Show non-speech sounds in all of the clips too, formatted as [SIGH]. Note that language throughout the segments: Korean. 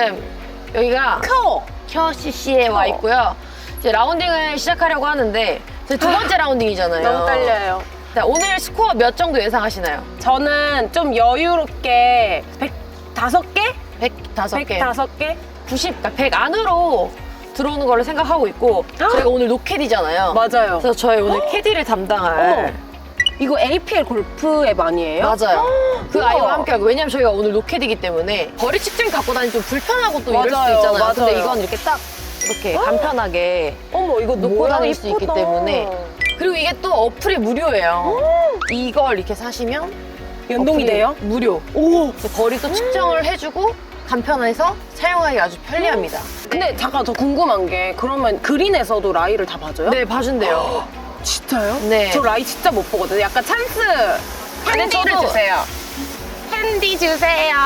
지금 여기가 커. 켜 CC에 와 있고요. 이제 라운딩을 시작하려고 하는데 두 번째 라운딩이잖아요. 너무 떨려요. 자, 오늘 스코어 몇 정도 예상하시나요? 저는 좀 여유롭게 105개? 105개. 105개? 90, 그러니까 100 안으로 들어오는 걸로 생각하고 있고 저희가 오늘 노캐디잖아요. 맞아요. 그래서 저희 오늘 캐디를 담당할. 이거 APL 골프 앱 아니에요? 맞아요. 그 우와. 아이와 함께 하고 왜냐면 저희가 오늘 노캐디기 때문에 거리 측정 갖고 다니면 좀 불편하고 또 이럴 맞아요, 있잖아요. 맞아요. 근데 이건 이렇게 딱 이렇게 간편하게 어머 이거 놓고 뭐야, 다닐 수 있기 이쁘다. 때문에 그리고 이게 또 어플이 무료예요. 이걸 이렇게 사시면 연동이 어플이 돼요? 무료. 오. 거리도 측정을 해주고 간편해서 사용하기 아주 편리합니다. 근데 잠깐 저 궁금한 게 그러면 그린에서도 라이를 다 봐줘요? 네, 봐준대요. 진짜요? 네. 저 라이 진짜 못 보거든요. 약간 찬스 핸디를 저도- 주세요. 핸디 주세요.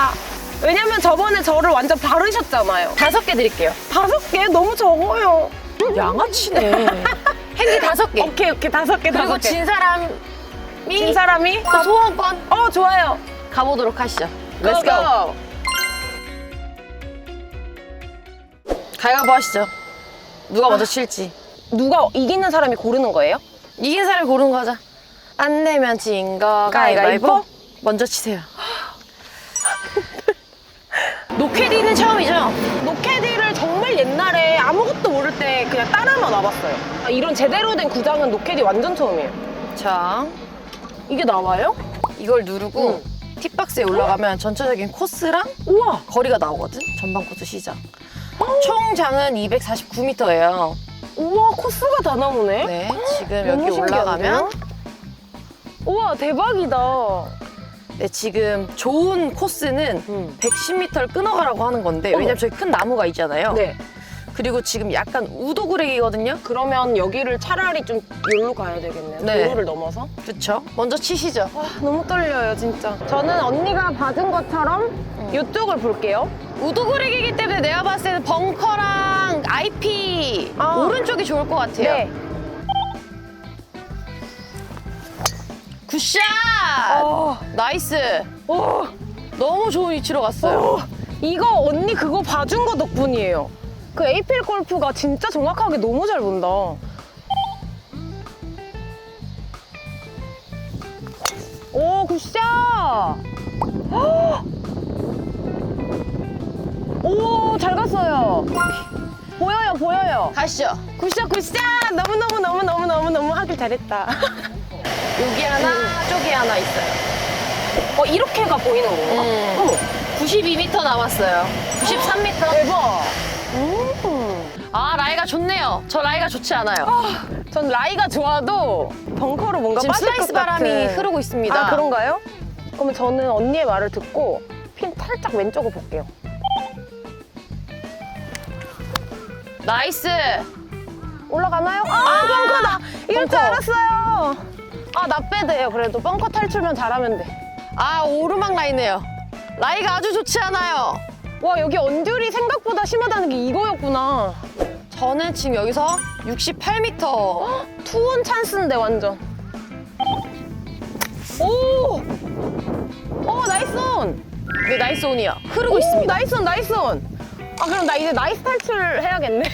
왜냐면 저번에 저를 완전 바르셨잖아요. 다섯 개 드릴게요. 다섯 개 너무 적어요. 양아치네. [LAUGHS] 핸디 다섯 개. 오케이 오케이 다섯 개 그리고 다섯 개. 진 사람이 진 사람이 그 소원권 어 좋아요. 가보도록 하시죠. Let's go. 가위바위보 하시죠. 누가 먼저 칠지. 누가 이기는 사람이 고르는 거예요? 이긴 사람이 고르는 거 하자. 안 내면 진 거 가위바위보. 가위바위보? 먼저 치세요. [LAUGHS] 노캐디는 처음이죠? 노캐디를 정말 옛날에 아무것도 모를 때 그냥 따라만 와봤어요. 아, 이런 제대로 된 구장은 노캐디 완전 처음이에요. 자, 이게 나와요? 이걸 누르고 팁박스에 올라가면 전체적인 코스랑 우와. 거리가 나오거든? 전방 코스 시작. 총 장은 249m예요. 우와 코스가 다 나오네. 네, 지금 너무 여기 올라가면 신기한데요? 우와 대박이다. 네, 지금 좋은 코스는 음. 110m를 끊어가라고 하는 건데 어머. 왜냐면 저기 큰 나무가 있잖아요. 네. 그리고 지금 약간 우도구렉이거든요. 그러면 여기를 차라리 좀 여기로 가야 되겠네요. 네. 도로를 넘어서. 그렇죠. 먼저 치시죠. 와 너무 떨려요 진짜. 저는 언니가 봐준 것처럼 이쪽을 볼게요. 우도구렉이기 때문에 내가 봤을 때는 벙커랑 IP 아. 오른쪽이 좋을 것 같아요. 네. 굿샷! 어. 나이스. 오. 너무 좋은 위치로 갔어요. 어, 이거 언니 그거 봐준 거 덕분이에요. 그 에이필 골프가 진짜 정확하게 너무 잘 본다. 오, 굿샷! 헉! 오, 잘 갔어요. 보여요, 보여요. 가시죠. 굿샷, 굿샷! 너무너무너무너무너무너무 하길 잘했다. [LAUGHS] 여기 하나, 저기 하나 있어요. 어, 이렇게가 보이는 건가? 음. 어머, 92m 남았어요. 93m. 대박! 음. 아, 라이가 좋네요. 저 라이가 좋지 않아요. 전 라이가 좋아도 벙커로 뭔가 지금 빠질 슬라이스 것 바람이 같은. 흐르고 있습니다. 아 그런가요? 그러면 저는 언니의 말을 듣고 핀 살짝 왼쪽을 볼게요. 나이스. 올라가나요? 아, 벙커다. 이럴 줄 벙커. 알았어요. 아 나 빼드예요. 그래도 벙커 탈출만 잘하면 돼. 아, 오르막 라이네요. 라이가 아주 좋지 않아요. 와 여기 언듈이 생각보다 심하다는 게 이거였구나. 저는 지금 여기서 68m. [GASPS] 투온 찬스인데 완전. 오. 오 나이스 온. 네, 나이스 온이야. 흐르고 오, 있습니다. 나이스 온 나이스 온. 아 그럼 나 이제 나이스 탈출 해야겠네.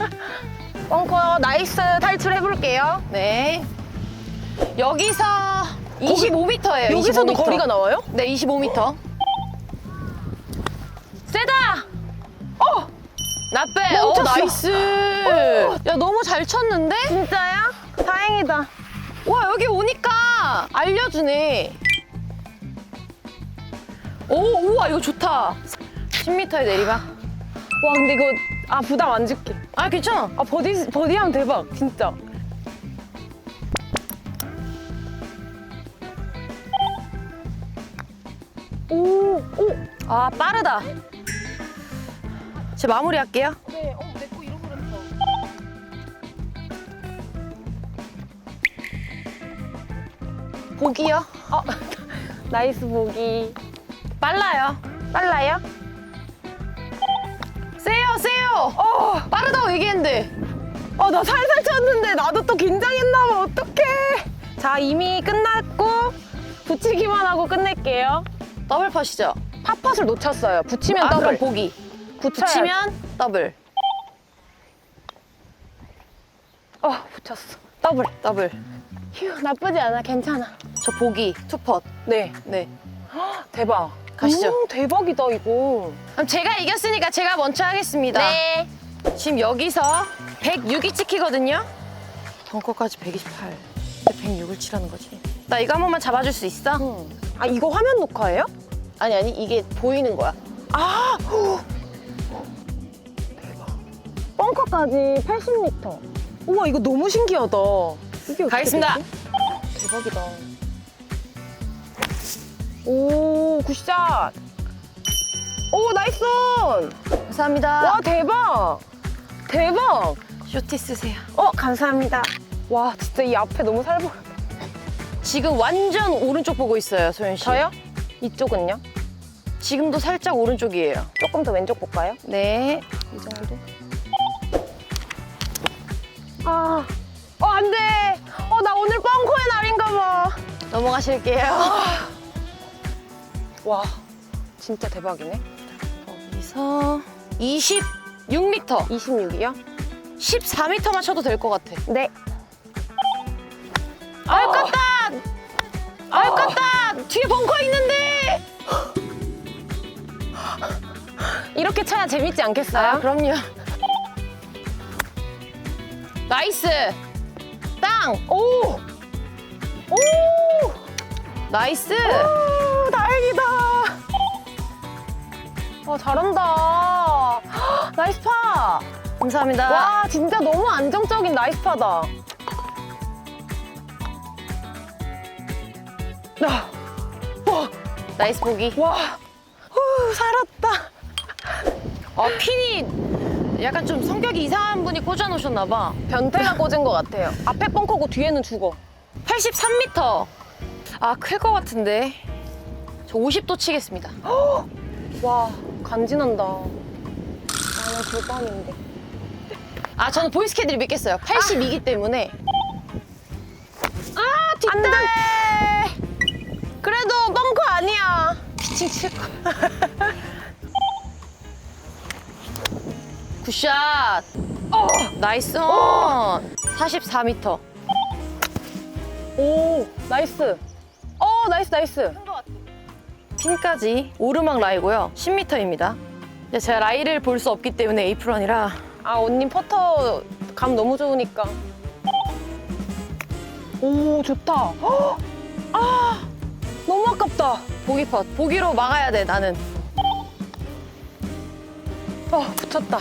[LAUGHS] 벙커 나이스 탈출 해볼게요. 네. 여기서 25m예요. 여기서도 거리가 나와요? 네, 25m. 세다. 어 나빼. 어, 멈췄어. 나이스. 야, 너무 잘 쳤는데? 진짜야? 다행이다. 와, 여기 오니까 알려주네. 오, 우와, 이거 좋다. 10m의 내리막. 와 근데 이거 아 부담 안 줄게. 아, 괜찮아. 아 버디 버디하면 대박 진짜. 오 오. 아, 빠르다. 제 마무리 할게요. 네. 어 내거 잃어버렸어. 보기요. 아 [LAUGHS] 나이스 보기. 빨라요. 빨라요? 세요. 어, 빠르다고 얘기했는데. 어, 나 살살 쳤는데 나도 또 긴장했나봐. 어떡해. 자, 이미 끝났고, 붙이기만 하고 끝낼게요. 더블 팟이죠? 컷을 놓쳤어요. 붙이면 아, 더블. 그럼 보기. 붙여야 붙이면 더블. 어, 붙였어. 더블. 더블. 휴, 나쁘지 않아. 괜찮아. 저 보기. 투펫. 네. 네. 대박. 가시죠. 음, 대박이다, 이거. 그럼 제가 이겼으니까 제가 먼저 하겠습니다. 네. 지금 여기서 106이 찍히거든요. 벙커까지 128. 106을 치라는 거지. 나 이거 한 번만 잡아줄 수 있어? 아, 이거 화면 녹화예요? 아니 아니 이게 보이는 거야. 아! 후. 대박. 벙커까지 80m. 우와, 이거 너무 신기하다. 이게 어떻게 가겠습니다. 되지? 대박이다. 오, 굿샷. 오, 나이스 온. 감사합니다. 와, 대박. 대박. 쇼티 쓰세요. 어, 감사합니다. 와, 진짜 이 앞에 너무 살벌. 지금 완전 오른쪽 보고 있어요, 소연 씨. 저요? 이쪽은요? 지금도 살짝 오른쪽이에요. 조금 더 왼쪽 볼까요? 네. 이 정도. 아, 어, 안 돼. 어, 나 오늘 뻥커의 날인가 봐. 넘어가실게요. 와, 진짜 대박이네. 여기서 26m, 26이요? 14m만 쳐도 될 것 같아. 네. 아깝다! 아깝다! 뒤에 벙커 있는데! 이렇게 쳐야 재밌지 않겠어요? 아, 그럼요. 나이스! 땅! 오! 오! 나이스! 오, 다행이다. 와, 잘한다. 헉, 나이스 파. 감사합니다. 와, 진짜 너무 안정적인 나이스 파다. 아, 와, 나이스 보기. 와, 후, 살았다. 아, 핀이 약간 좀 성격이 이상한 분이 꽂아놓으셨나 봐. 변태가 꽂은 것 같아요. 앞에 뻥커고 뒤에는 죽어. 83m. 아, 클 것 같은데. 저 50도 치겠습니다. [GASPS] 와, 간지난다. 나는 불빵인데. 아, 저는 보이스캐들이 믿겠어요. 82이기 때문에. 아! 안 돼! 그래도 뻥커 아니야. 피칭 칠 거. 굿샷. 어, 나이스 온. 44m. 오, 나이스. 어, 나이스, 나이스. 핀까지 오르막 라이고요. 10m입니다. 제가 라이를 볼 수 없기 때문에 에이프런이라 아, 언니 퍼터 감 너무 좋으니까. 오, 좋다. 헉! 아, 너무 아깝다. 보기 펫. 보기로 막아야 돼, 나는. 어, 붙였다.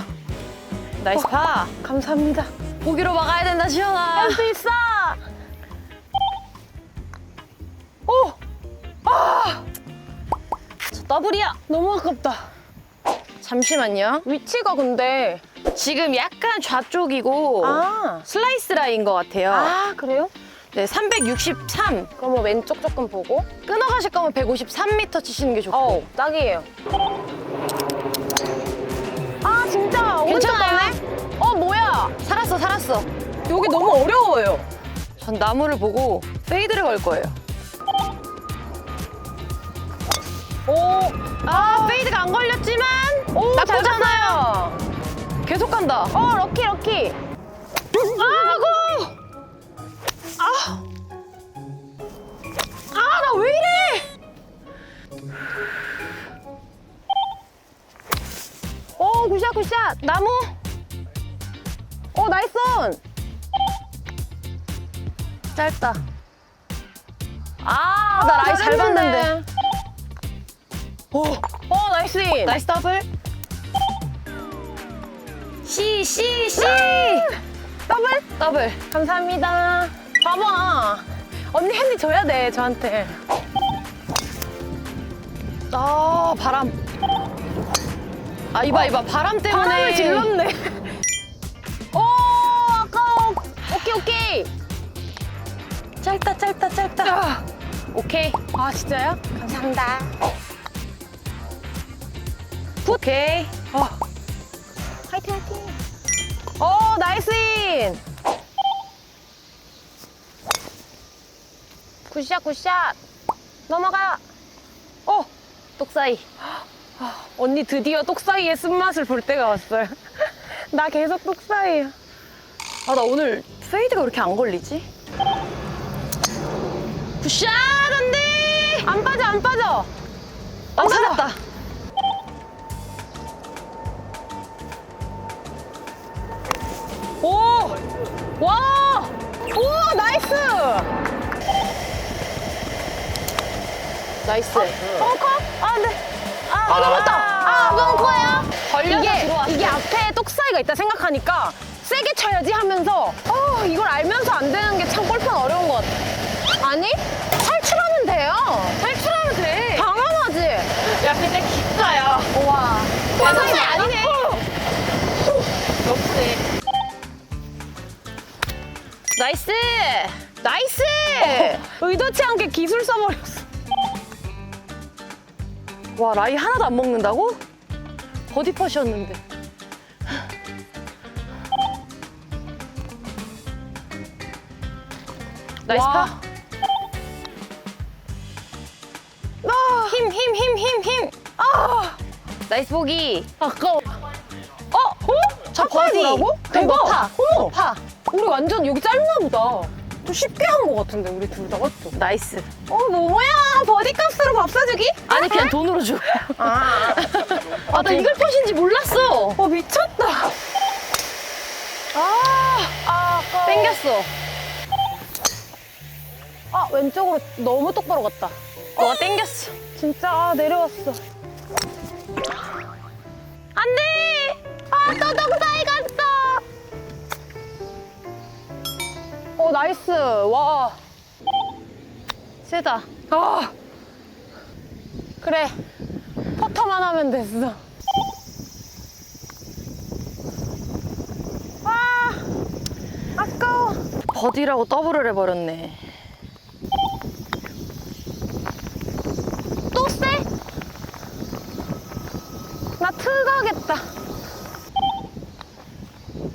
나이스 파. 감사합니다. 보기로 막아야 된다, 지현아. 할 수 있어! 더블이야. 너무 아깝다. 잠시만요. 위치가 근데. 지금 약간 좌쪽이고 아, 슬라이스 라인 것 같아요. 아, 그래요? 네, 363. 그러면 왼쪽 조금 보고. 끊어가실 거면 153m 치시는 게 좋고. 어, 딱이에요. 아, 진짜. 괜찮아요? 어, 뭐야? 살았어, 살았어. 여기 너무 어려워요. 전 나무를 보고 페이드를 걸 거예요. 오, 아, 페이드가 안 걸렸지만 오, 잘 나쁘잖아요. 계속 간다. 어, 럭키, 럭키. 아고! 아! 아, 나 왜 이래? 오, 굿샷, 굿샷. 나무? 오, 나이스 온. 짧다. 아, 나 라이 잘 봤는데. 오, 오, 나이스 인. 나이스 더블. C, C, C! 더블? 더블. 감사합니다. 봐봐. 언니 핸디 줘야 돼, 저한테. 아, 바람. 아, 이봐, 이봐. 바람 때문에. 바람을 질렀네. 오, 아까워. 오케이, 오케이. 짧다, 짧다, 짧다. 오케이. 아, 진짜요? 감사합니다. 오케이. 어. 화이팅, 화이팅. 오, 나이스 인. 굿샷, 굿샷. 넘어가. 오, 똑사이. [GASPS] 언니 드디어 똑사이의 쓴맛을 볼 때가 왔어요. [LAUGHS] 나 계속 똑사이야. 아 나 오늘 페이드가 왜 이렇게 안 걸리지? 굿샷 안돼 안 빠져, 안 빠져. 어 살았다 와! 오, 나이스! 나이스 벙커? 아, 네. 아, 아, 넘었다. 아, 벙커야? 걸려서 이게, 들어왔어. 이게 앞에 똑사이가 있다 생각하니까 세게 쳐야지 하면서 어, 이걸 알면서 안 되는 게 참 골프는 어려운 것 같아. 아니, 탈출하면 돼요. 탈출하면 돼 당연하지. 야 근데 기가야 와. 야동이 아니네 역시 나이스 나이스 의도치 않게 기술 써버렸어. 와 라이 하나도 안 먹는다고? 버디 퍼셨는데 나이스 와. 파. 힘, 힘, 힘, 힘, 힘. 아! 나이스 보기. 아까워. 어? 어? 저 버디. 라고 그리고 대박. 파. 어머. 파. 우리 완전 여기 짧나 보다. 좀 쉽게 한 것 같은데 우리 둘 다 맞죠? 나이스. 어 뭐야 버디 값으로 밥 사주기? 아니, 그냥 돈으로 줘. 아, [LAUGHS] 아, 나 이걸 펴신지 몰랐어. 어 미쳤다. 아, 아 아까워. 땡겼어. 아 왼쪽으로 너무 똑바로 갔다. 너가 땡겼어. 진짜 아, 내려왔어. 나이스. 와. 세다. 아. 그래. 퍼터만 하면 됐어. 아, 아까워. 버디라고 더블을 해버렸네. 또 쎄? 나 트가겠다.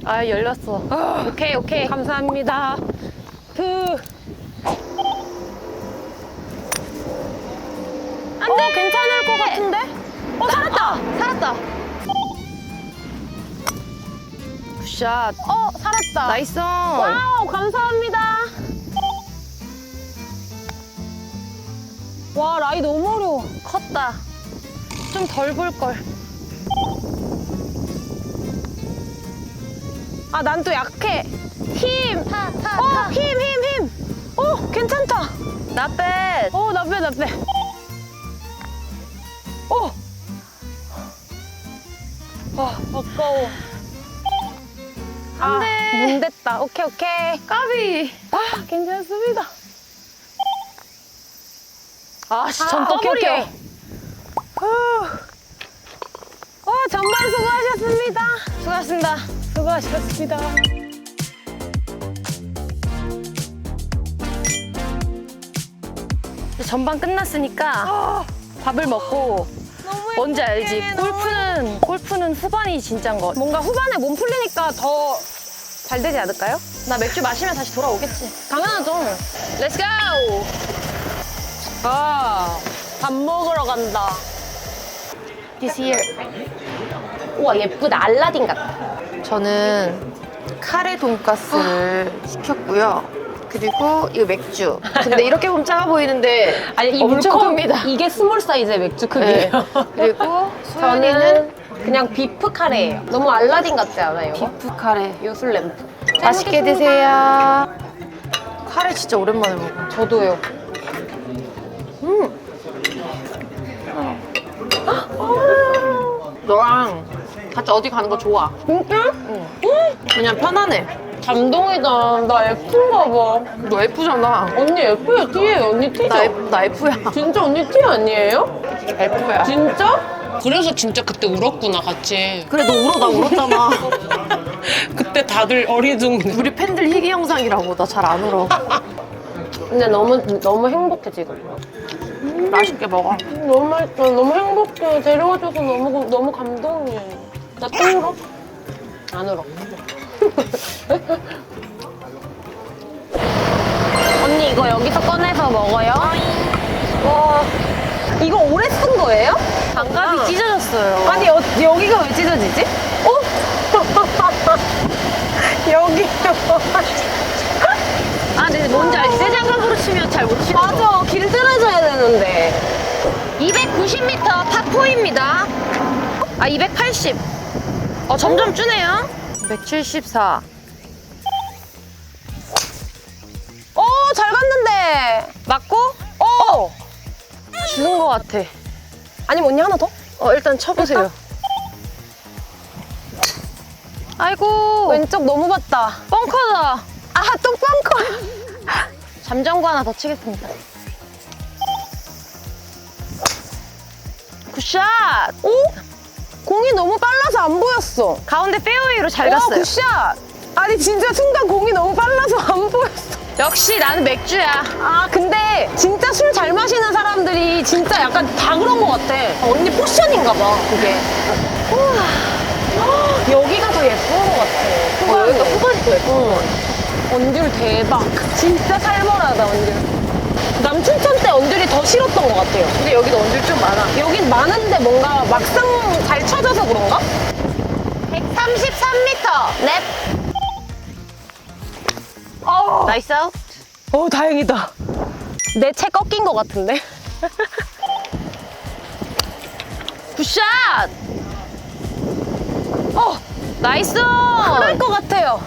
아, 열렸어. 오케이, 오케이. 감사합니다. 그안 돼! 괜찮을 것 같은데? 어, 살았다! 살았다. 굿샷. 어, 살았다. 나이스. 와우, 감사합니다. 와, 라이 너무 어려워. 컸다. 좀 덜 볼 걸. 아, 난 또 약해. 힘! 타, 타, 어, 힘, 힘, 힘! 어, 괜찮다. 나 뱃. 어, 나 빼, 나 빼. 어! 아, 아까워. 안 돼. 아, 문 됐다. 오케이, 오케이. 까비. 아, 괜찮습니다. 아, 씨, 아, 전 오케이, 더블이야. 오케이. 후. 와, 전반 수고하셨습니다. 수고하셨습니다. 수고하셨습니다. 전반 끝났으니까 아, 밥을 먹고 뭔지 알지? 골프는 골프는 후반이 진짜인 거. 뭔가 후반에 몸 풀리니까 더 잘 되지 않을까요? 나 맥주 마시면 다시 돌아오겠지. 당연하죠. 렛츠 고! 아, 밥 먹으러 간다. This year. 우와, 예쁘다. 알라딘 같다. 저는 카레 돈가스를 시켰고요. 그리고 이거 맥주. 근데 이렇게 보면 작아 보이는데 아니, 이 엄청 물컵, 큽니다. 이게 스몰 사이즈의 맥주 네. 크기예요. 그리고 [LAUGHS] 저는 그냥 비프 카레예요. 너무 알라딘 같지 않아요? 이거? 비프 카레. 요술 램프. 맛있게 드세요. 카레 진짜 오랜만에 먹어. 저도요. 너랑 같이 어디 가는 거 좋아. 진짜? 그냥 편안해. 감동이다. 나 F인가 봐. 너 F잖아. 언니 F야, T예요. 언니 T죠? 나, F, 나 F야. 진짜 언니 T 아니에요? F야. 진짜? 그래서 진짜 그때 울었구나 같이 그래 너 울어 나 울었잖아. [LAUGHS] 그때 다들 어리둥 우리 팬들 희귀 영상이라고 나 잘 안 울어. 근데 너무 너무 행복해 지금. 맛있게 먹어. 너무 맛있어. 너무 행복해. 데려와줘서 너무 너무 감동이에요. 나 또 울어? 안 울어. [LAUGHS] 언니 이거 여기서 꺼내서 먹어요? 와. 이거 오래 쓴 거예요? 장갑이 찢어졌어요. 아니 어, 여기가 왜 찢어지지? 어? [LAUGHS] 여기 [LAUGHS] 아, 근데 뭔지 알지? 새 장갑으로 치면 잘 못 치는 거. 맞아 길들여져야 되는데 290m 파4입니다. 아, 280. 어, 점점 주네요. 174. 어 잘 갔는데 맞고? 어 주는 것 같아. 아니면 언니 하나 더? 어, 일단 쳐보세요. 아이고, 왼쪽 너무 봤다 벙커다. 아 또 뻥커 [LAUGHS] 잠정구 하나 더 치겠습니다. 굿샷! 오? 공이 너무 빨라서 안 보였어. 가운데 페어웨이로 잘 와 갔어요. 굿샷. 아니 진짜 순간 공이 너무 빨라서 [LAUGHS] 안 보였어. 역시 나는 맥주야. 아 근데 진짜 술 잘 마시는 사람들이 진짜 약간 다 그런 것 같아. 언니 포션인가 봐 그게. 우와. 여기가 더 예쁜 것 같아. 어, 여기가 후반이 더 예뻐. 언귤 대박. 진짜 살벌하다 언귤 남춘천 때 언귤이 더 싫었던 것 같아요 근데 여기도 언질 좀 많아. 여긴 많은데 뭔가 막상 잘 쳐져서 그런가? 133m. 넵. 어, 나이스 아웃. 어 다행이다 내 채 꺾인 것 같은데 [LAUGHS] 굿샷! 어! 나이스! 그럴 것 같아요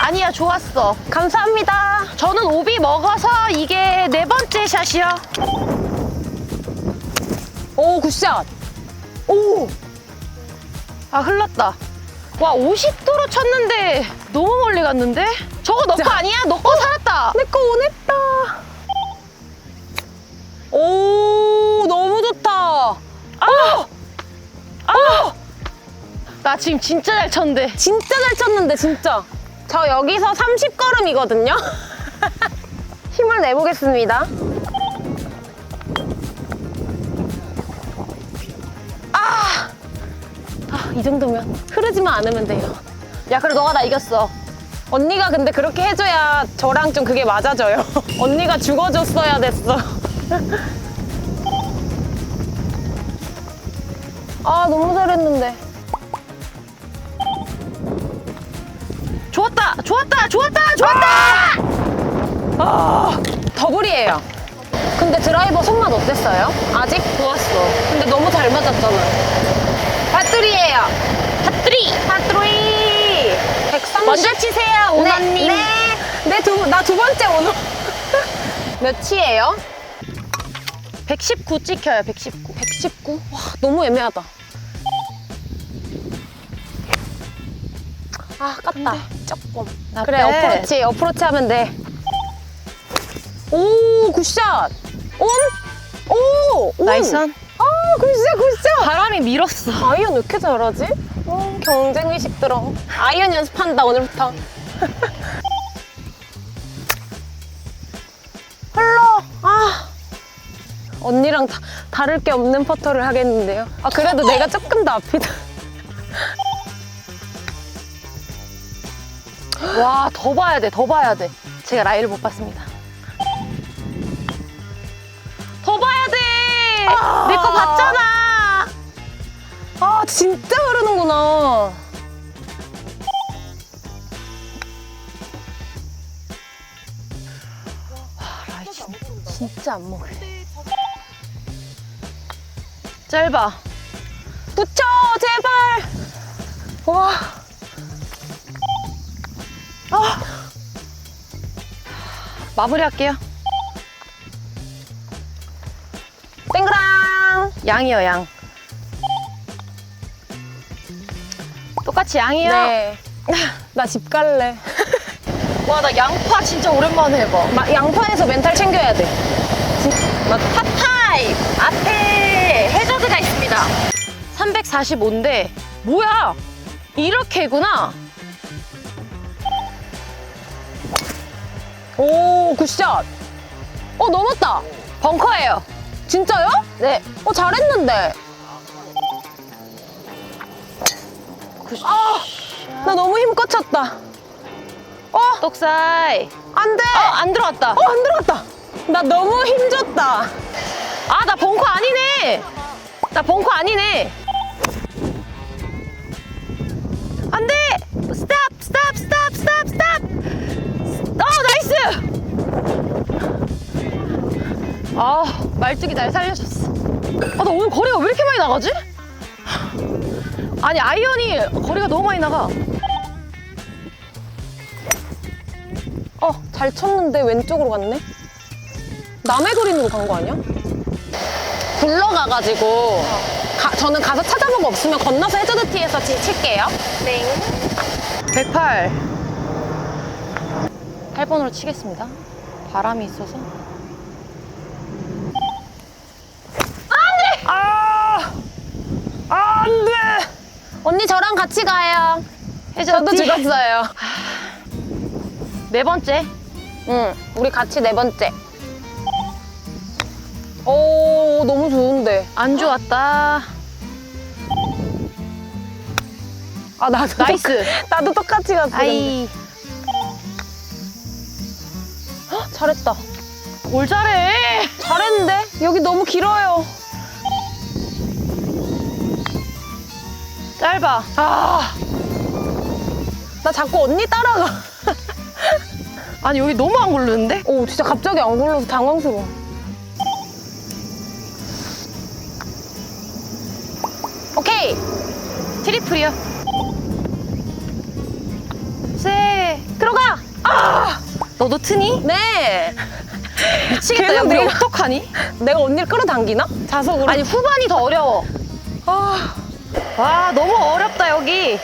아니야, 좋았어. 감사합니다 저는 오비 먹어서 이게 네 번째 샷이요. 오 굿샷 오 아, 흘렀다. 와, 50도로 쳤는데 너무 멀리 갔는데? 저거 너거 자. 아니야? 너 거 살았다. 내거 오냈다. 오, 너무 좋다. 아! 아! 나 지금 진짜 잘 쳤는데. 진짜 잘 쳤는데, 진짜. 저 여기서 30걸음이거든요. [LAUGHS] 힘을 내보겠습니다. 아! 아, 이 정도면 흐르지만 않으면 돼요. 야, 그래, 너가 나 이겼어. 언니가 근데 그렇게 해줘야 저랑 좀 그게 맞아져요. [LAUGHS] 언니가 죽어줬어야 됐어. [LAUGHS] 아, 너무 잘했는데. 좋았다! 좋았다! 좋았다! 좋았다! 아, 더블이에요. 근데 드라이버 손맛 어땠어요? 아직? 좋았어. 근데 너무 잘 맞았잖아. 밭들이에요. 핫트리! 밭들이. 130. 먼저 치세요, 오너님. 네. 네, 두, 나 두 번째 오너. [LAUGHS] 몇이에요? 119 찍혀요, 119. 119? 와, 너무 애매하다. 아, 깠다. 조금. 나 그래, 빼. 어프로치, 어프로치 하면 돼. 오, 굿샷. 온? 오! 온. 나이스. 아, 굿샷, 굿샷. 바람이 밀었어. 아이언 왜 이렇게 잘하지? 어, 경쟁의식 들어. 아이언 연습한다, 오늘부터. [LAUGHS] 흘러. 아. 언니랑 다, 다를 게 없는 퍼터를 하겠는데요. 아, 그래도 내가 조금 더 앞이다. 와, 더 봐야 돼, 더 봐야 돼. 제가 라이를 못 봤습니다. 더 봐야 돼! 아. 내 거 봤잖아! 아, 진짜 흐르는구나. 라이 진짜 진짜 안 먹을래. 짧아. 붙여, 제발. 와. [GASPS] 마무리할게요. 땡그랑. 양이요, 양. 똑같이 양이요. 네. [LAUGHS] 나 집 갈래. [LAUGHS] 와, 나 양파 진짜 오랜만에 해봐. 마- 양파에서 멘탈 챙겨야 돼. 막 핫타임! 앞에 해저드가 있습니다. 345인데, 뭐야! 이렇게구나. 오, 굿샷. 어, 넘었다. 벙커예요. 진짜요? 네. 어, 잘했는데. 굿. 나 너무 힘껏 쳤다. 어, 똑사이. 안 돼. 어, 안 들어갔다. 어, 안 들어갔다. 나 너무 힘줬다. 아, 나 벙커 아니네. 나 벙커 아니네. 안 돼! 스탑! 스탑! 스탑! 스탑! 스탑! 어, 나이스! 아, 말뚝이 날 살려줬어. 아, 나 오늘 거리가 왜 이렇게 많이 나가지? 아니, 아이언이 거리가 너무 많이 나가. 어, 잘 쳤는데 왼쪽으로 갔네? 남의 그린으로 간 거 아니야? 굴러가가지고 가- 저는 가서 찾아보고 없으면 건너서 해저드 티에서 치- 칠게요. 네. 108. 8번으로 치겠습니다. 바람이 있어서. 안 돼! 언니 저랑 같이 가요. 저도 해저드 죽었어요. [LAUGHS] 네 번째. 응, 우리 같이 네 번째. 오, 너무 좋은데. 안 좋았다. 아, 나도. 나이스. 똑- 나도 똑같이 갔어. 근데. 아이, 헉, 잘했다. 뭘 잘해. 잘했는데? 여기 너무 길어요. 짧아. 아. 나 자꾸 언니 따라가. [LAUGHS] 아니, 여기 너무 안 굴르는데? 오, 진짜 갑자기 안 굴러서 당황스러워. 오케이. 트리플이야. 너도 트니? 네. 미치겠다. 계속 우리 내가- 어떡하니? 내가 언니를 끌어당기나? 자석으로. 아니, 후반이 더 어려워. 아. 와, 너무 어렵다, 여기.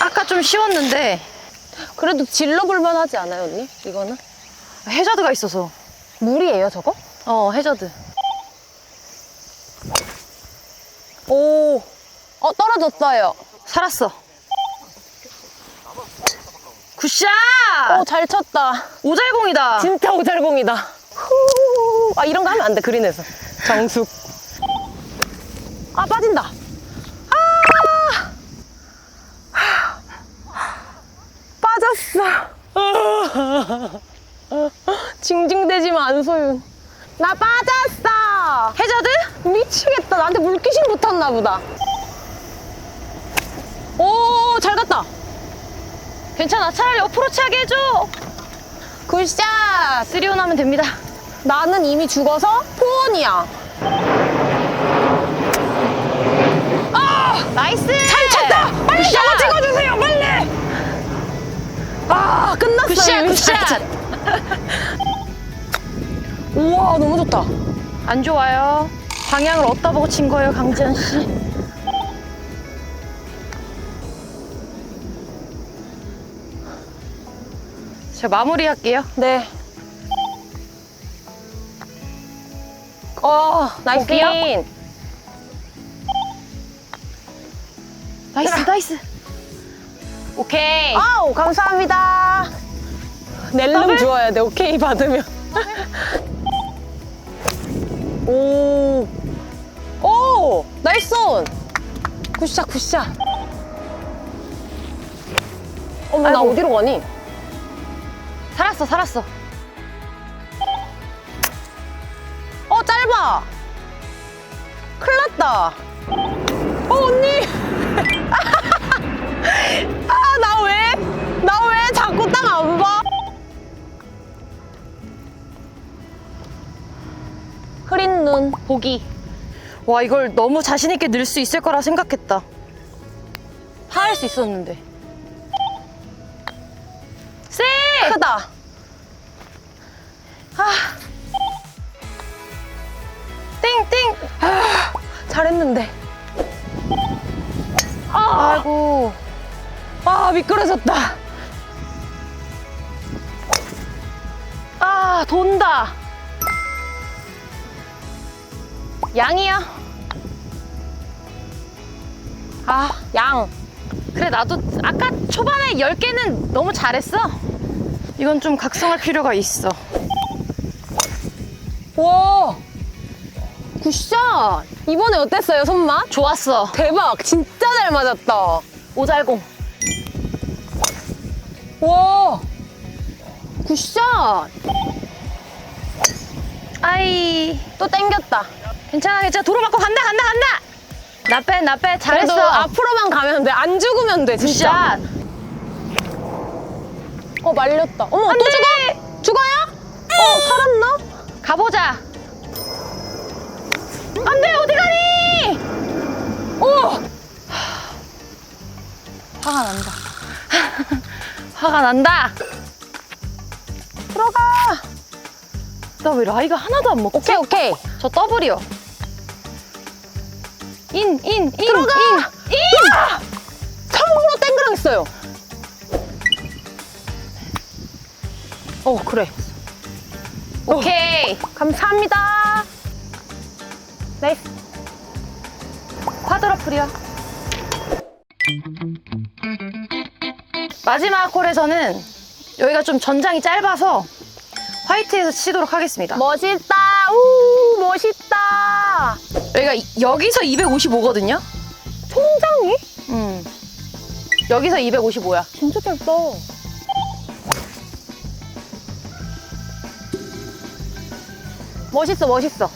아까 좀 쉬웠는데. 그래도 질러볼만 하지 않아요, 언니? 이거는? 해저드가 있어서. 물이에요, 저거? 어, 해저드. 오. 어, 떨어졌어요. 살았어. 굿샷! 오, 잘 쳤다. 오잘공이다. 진짜 오잘공이다. 후. 아, 이런 거 하면 안 돼, 그린에서. 정숙. 아, 빠진다. 아! 빠졌어. 징징대지마, 안소윤. 나 빠졌어. 해저드? 미치겠다. 나한테 물귀신 붙었나 보다. 오, 잘 갔다. 괜찮아. 차라리 어프로치 하게 해줘. 굿샷. 쓰리온 하면 됩니다. 나는 이미 죽어서 포원이야. 나이스! 잘 쳤다! 빨리 굿샷! 저거 찍어주세요, 빨리! 아, 끝났어요. 굿샷, 이미 굿샷! 우와, 너무 좋다. 안 좋아요. 방향을 어디다 보고 친 거예요, 강지현 씨? 제가 마무리할게요. 네. 어, 나이스 고기요? 인. 나이스, 나이스. 오케이. 아우, 감사합니다. 낼름? 주어야 돼, 오케이 받으면. 오. 오! 나이스 온! 굿샷, 굿샷. 어머, 나 아이고. 어디로 가니? 살았어, 살았어. 어, 짧아. 큰일 났다. 어, 언니. [LAUGHS] 아, 나 왜? 나 왜 자꾸 땅 안 봐? 흐린 눈. 보기. 와, 이걸 너무 자신 있게 넣을 수 있을 거라 생각했다. 파할 수 있었는데. 크다. 땡, 땡! 잘했는데. 아이고. 아, 미끄러졌다. 아, 돈다. 양이야. 아, 양. 그래, 나도 아까 초반에 10개는 너무 잘했어. 이건 좀 각성할 필요가 있어. 와. 굿샷. 이번에 어땠어요, 손맛? 좋았어. 대박. 진짜 잘 맞았다. 오잘공. 와. 굿샷. 아이. 또 땡겼다. 괜찮아, 괜찮아. 도로 맞고 간다, 간다, 간다. 나 빼, 나 빼. 그래도 잘했어. 앞으로만 가면 돼. 안 죽으면 돼, 진짜. 굿샷. 어, 말렸다. 어머, 또 죽어? 죽어요? 어, 살았나? 가보자. 안 돼, 어디 가니? 오! 화가 난다. [LAUGHS] 화가 난다. 들어가. 나 왜 라이가 하나도 안 먹지? 오케이, 오케이. 저 더블이요. 인, 인, 인, 들어가! 인, 인! 처음으로 땡그랑 했어요. 어, 그래. 오케이. 감사합니다. 나이스. 쿼드러플이야. 마지막 홀에서는 여기가 좀 전장이 짧아서 화이트에서 치도록 하겠습니다. 멋있다. 우, 멋있다. 여기가 이- 여기서 255거든요. 통장이? 음. 여기서 255야. 진짜 짧다. 멋있어, 멋있어.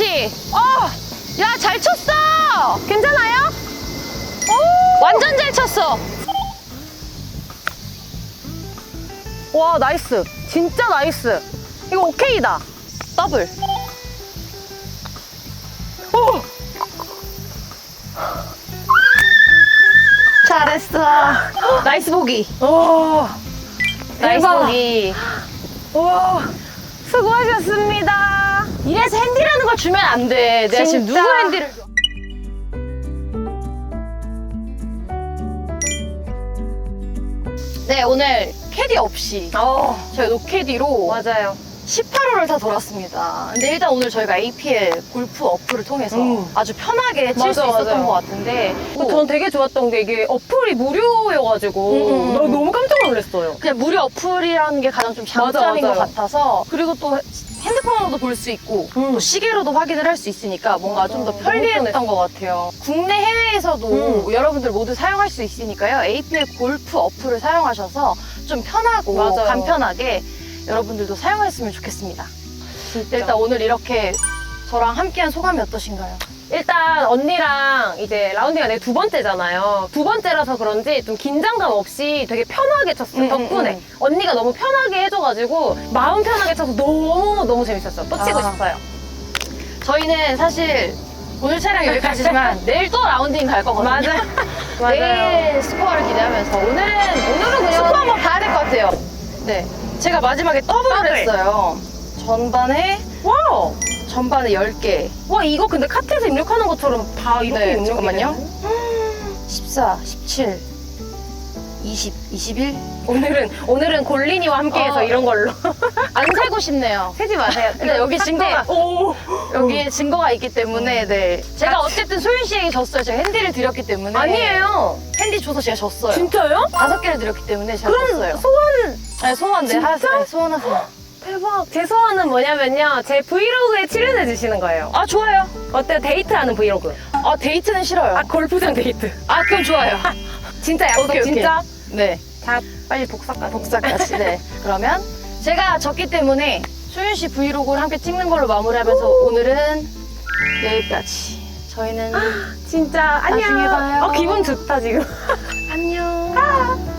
굿터치! 어! 야, 잘 쳤어! 괜찮아요? 완전 잘 쳤어! 와, 나이스. 진짜 나이스. 이거 오케이다. 더블. 오! 잘했어. 나이스 보기. 오! 나이스 대박. 보기. 와, 수고하셨습니다. 이래서 핸디라는 걸 주면 안 돼. 내가 지금 진짜. 누구 핸디를 줘? 네, 오늘 캐디 없이 어, 저희 노캐디로 맞아요. 18호를 다 돌았습니다. 근데 일단 오늘 저희가 APL 골프 어플을 통해서 음. 아주 편하게 칠 수 맞아, 있었던 맞아요. 것 같은데 전 되게 좋았던 게 이게 어플이 무료여가지고 음, 음, 음. 나 너무 깜짝 놀랐어요. 그냥 무료 어플이라는 게 가장 좀 장점인 맞아, 것 맞아요. 같아서 그리고 또 핸드폰으로도 볼 수 있고 음. 또 시계로도 확인을 할 수 있으니까 뭔가 좀더 너무 편리했던 것 같아요. 국내 해외에서도 음. 여러분들 모두 사용할 수 있으니까요. APL 골프 어플을 사용하셔서 좀 편하고 맞아요. 간편하게 여러분들도 사용했으면 좋겠습니다. 일단 오늘 이렇게 저랑 함께한 소감이 어떠신가요? 일단 언니랑 이제 라운딩가 내두 번째잖아요. 두 번째라서 그런지 좀 긴장감 없이 되게 편하게 쳤어요. 음, 덕분에 음, 음. 언니가 너무 편하게 해줘가지고 마음 편하게 쳐서 너무 너무 재밌었어요. 또 치고 아. 싶어요. 저희는 사실 오늘 촬영 여기까지지만 [LAUGHS] 내일 또 라운딩 갈 거거든요. [LAUGHS] 맞아요. 내일 스코어를 기대하면서 오늘은 오늘은 그냥 스코어 한번 봐야 될 것 같아요. 네. 제가 마지막에 더블을 더블. 했어요. 전반에 와우. 전반에 10개. 와 이거 근데 카트에서 입력하는 것처럼 다 이렇게 네, 입력이 잠깐만요. 되네. 14, 17, 20, 21. 오늘은 오늘은 골린이와 함께해서 어. 이런 걸로 [LAUGHS] 안 살고 싶네요. 세지 마세요. 근데 여기 증거가 오. 여기에 증거가 있기 때문에 네. 제가 어쨌든 소윤 씨에게 졌어요. 제가 핸디를 드렸기 때문에. 아니에요. 핸디 줘서 제가 졌어요. 진짜요? 다섯 개를 드렸기 때문에 제가 그럼 졌어요. 소원 네, 소원 네, 진짜? 하세요. 네, 소원하세요. 대박. 제 소원은 뭐냐면요. 제 브이로그에 출연해 주시는 거예요. 아, 좋아요. 어때요? 데이트하는 브이로그. 아, 데이트는 싫어요. 아, 골프장 데이트. 아, 그럼 좋아요. 진짜 약속 오케이, 오케이. 진짜? 네. 자, 빨리 복사까지. 복사까지. 네. [LAUGHS] 그러면 제가 졌기 때문에 소윤 씨 브이로그를 함께 찍는 걸로 마무리하면서 오늘은 여기까지. 저희는 진짜 안녕. 나중에 봐요. 어, 기분 좋다 지금. [LAUGHS]